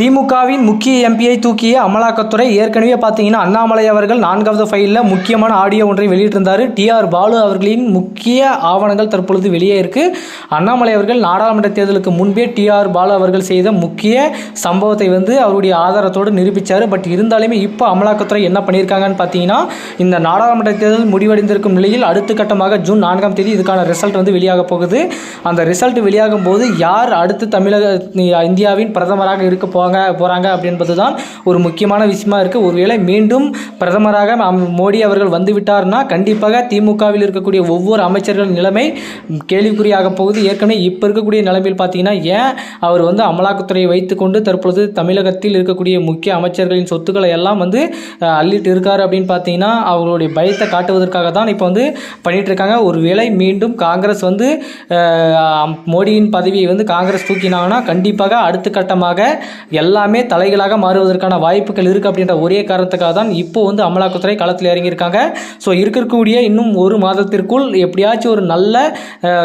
திமுகவின் முக்கிய எம்பியை தூக்கிய அமலாக்கத்துறை ஏற்கனவே பார்த்தீங்கன்னா அண்ணாமலை அவர்கள் நான்காவது ஃபைலில் முக்கியமான ஆடியோ ஒன்றை வெளியிட்டிருந்தார். டிஆர் பாலு அவர்களின் முக்கிய ஆவணங்கள் தற்பொழுது வெளியே இருக்கு. அண்ணாமலை அவர்கள் நாடாளுமன்ற தேர்தலுக்கு முன்பே டிஆர் பாலு அவர்கள் செய்த முக்கிய சம்பவத்தை வந்து அவருடைய ஆதாரத்தோடு நிரூபித்தார் பட் இருந்தாலுமே இப்போ அமலாக்கத்துறை என்ன பண்ணியிருக்காங்கன்னு பார்த்தீங்கன்னா இந்த நாடாளுமன்ற தேர்தல் முடிவடைந்திருக்கும் நிலையில் அடுத்த கட்டமாக ஜூன் நான்காம் தேதி இதுக்கான ரிசல்ட் வந்து வெளியாக போகுது. அந்த ரிசல்ட் வெளியாகும் போது யார் அடுத்து தமிழக இந்தியாவின் பிரதமராக இருக்க போவாங்க போகிறாங்க அப்படின்றது தான் ஒரு முக்கியமான விஷயமா இருக்குது ஒருவேளை மீண்டும் பிரதமராக அம்- மோடி அவர்கள் வந்து விட்டார்னா கண்டிப்பாக திமுகவில் இருக்கக்கூடிய ஒவ்வொரு அமைச்சர்கள் நிலைமை கேள்விக்குறியாக போகுது. ஏற்கனவே இப்போ இருக்கக்கூடிய நிலைமையில் பார்த்தீங்கன்னா ஏன் அவர் வந்து அமலாக்கத்துறையை வைத்துக்கொண்டு தற்பொழுது தமிழகத்தில் இருக்கக்கூடிய முக்கிய அமைச்சர்களின் சொத்துக்களை எல்லாம் வந்து அள்ளிட்டு இருக்காரு அப்படின்னு பார்த்தீங்கன்னா அவர்களுடைய பயத்தை காட்டுவதற்காக தான் இப்போ வந்து பண்ணிட்டு இருக்காங்க ஒருவேளை மீண்டும் காங்கிரஸ் வந்து மோடியின் பதவியை வந்து காங்கிரஸ் தூக்கினாங்கன்னா கண்டிப்பாக அடுத்த கட்டமாக எல்லாமே தலைகளாக மாறுவதற்கான வாய்ப்புகள் இருக்குது அப்படின்ற ஒரே காரணத்துக்காக தான் இப்போ வந்து அமலாக்கத்துறை களத்தில் இறங்கியிருக்காங்க. ஸோ இருக்கக்கூடிய இன்னும் ஒரு மாதத்திற்குள் எப்படியாச்சும் ஒரு நல்ல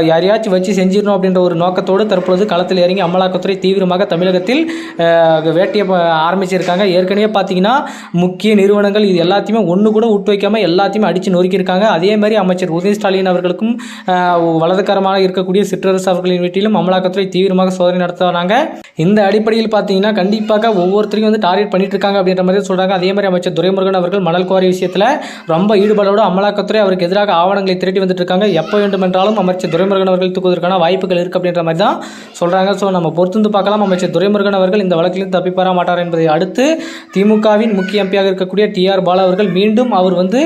யாரையாச்சும் வச்சு செஞ்சிடணும் அப்படின்ற ஒரு நோக்கத்தோடு தற்பொழுது களத்தில் இறங்கி அமலாக்கத்துறை தீவிரமாக தமிழகத்தில் வேட்டையை ஆரம்பிச்சிருக்காங்க. ஏற்கனவே பார்த்தீங்கன்னா முக்கிய நிறுவனங்கள் இது எல்லாத்தையுமே ஒன்று கூட விட்டு வைக்காமல் எல்லாத்தையுமே அடித்து நொறுக்கியிருக்காங்க. அதே மாதிரி அமைச்சர் உதய ஸ்டாலின் அவர்களுக்கும் வலதுகரமாக இருக்கக்கூடிய சிற்றரசு அவர்களின் வீட்டிலும் அமலாக்கத்துறை தீவிரமாக சோதனை நடத்தினாங்க இந்த அடிப்படையில் பார்த்தீங்கன்னா கண்டிப்பாக ஒவ்வொருத்தரையும் வந்து டார்கெட் பண்ணிட்டு இருக்காங்க அப்படின்ற மாதிரி சொல்கிறாங்க அதே மாதிரி அமைச்சர் துரைமுருகன் அவர்கள் மணல் குவாரி விஷயத்தில் ரொம்ப ஈடுபாடோடு அமலாக்கத்துறை அவருக்கு எதிராக ஆவணங்களை திரட்டி வந்துட்டு இருக்காங்க எப்போ வேண்டுமென்றாலும் அமைச்சர் துரைமுருகன் அவர்கள் தூக்குவதற்கான வாய்ப்புகள் இருக்குது அப்படின்ற மாதிரி தான் சொல்கிறாங்க ஸோ நம்ம பொறுத்திருந்து பார்க்கலாம். அமைச்சர் துரைமுருகன் அவர்கள் இந்த வழக்கிலும் தப்பிப்பெற மாட்டார் என்பதை அடுத்து திமுகவின் முக்கிய எம்பியாக இருக்கக்கூடிய டிஆர் பாலா அவர்கள் மீண்டும் அவர் வந்து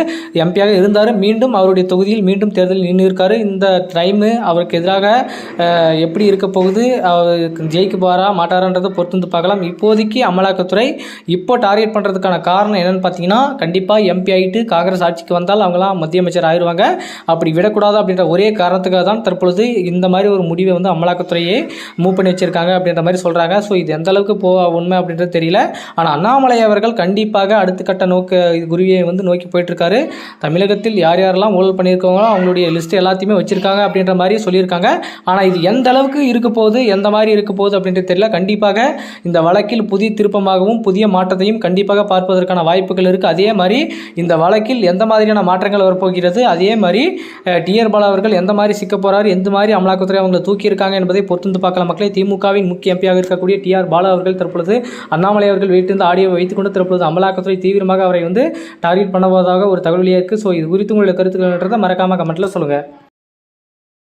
எம்பியாக இருந்தார். மீண்டும் அவருடைய தொகுதியில் மீண்டும் தேர்தலில் நின்று இருக்காரு இந்த டைமு அவருக்கு எதிராக எப்படி இருக்க போகுது? அவர் ஜெயிக்க போறா மாட்டாரான்றதை பொறுத்து பார்க்கலாம். படம் இப்போதைக்கு அமலாக்கத்துறை இப்போ டார்கெட் பண்ணுறதுக்கான காரணம் என்னென்னு பார்த்தீங்கன்னா கண்டிப்பாக எம்பி ஆகிட்டு காங்கிரஸ் ஆட்சிக்கு வந்தால் அவங்களாம் மத்திய அமைச்சர் ஆயிடுவாங்க அப்படி விடக்கூடாது அப்படின்ற ஒரே காரணத்துக்காக தான் தற்பொழுது இந்த மாதிரி ஒரு முடிவை வந்து அமலாக்கத்துறையே மூவ் பண்ணி வச்சிருக்காங்க அப்படின்ற மாதிரி சொல்கிறாங்க ஸோ இது எந்த அளவுக்கு போ உண்மை அப்படின்றது தெரியல. ஆனால் அண்ணாமலை அவர்கள் கண்டிப்பாக அடுத்த கட்ட நோக்க குருவியை வந்து நோக்கி போயிட்டுருக்காரு. தமிழகத்தில் யார் யாரெல்லாம் ஊழல் பண்ணியிருக்காங்களோ அவங்களுடைய லிஸ்ட் எல்லாத்தையுமே வச்சிருக்காங்க அப்படின்ற மாதிரி சொல்லியிருக்காங்க. ஆனால் இது எந்த அளவுக்கு இருக்க போகுது எந்த மாதிரி இருக்க போகுது அப்படின்றது தெரியல. கண்டிப்பாக இந்த வழக்கில் புதிய திருப்பமாகவும் புதிய மாற்றத்தையும் கண்டிப்பாக பார்ப்பதற்கான வாய்ப்புகள் இருக்குது அதே மாதிரி இந்த வழக்கில் எந்த மாதிரியான மாற்றங்கள் வரப்போகிறது? அதே மாதிரி டிஆர் பாலா அவர்கள் எந்த மாதிரி சிக்க போகிறார் எந்த மாதிரி அமலாக்கத்துறை அவங்களை தூக்கியிருக்காங்க என்பதை பொறுத்து பார்க்கலாம் மக்களே. திமுகவின் முக்கிய எம்பியாக இருக்கக்கூடிய டிஆர் பாலா அவர்கள் தற்பொழுது அண்ணாமலை அவர்கள் வீட்டிலிருந்து ஆடியோ வைத்துக்கொண்டு தற்பொழுது அமலாக்கத்துறை தீவிரமாக அவரை வந்து டார்கெட் பண்ணுவதாக ஒரு தகவலியாக இருக்குது ஸோ இது குறித்து உங்களுடைய கருத்துக்கள் மறக்காமல் கமெண்ட்டில் சொல்லுங்கள்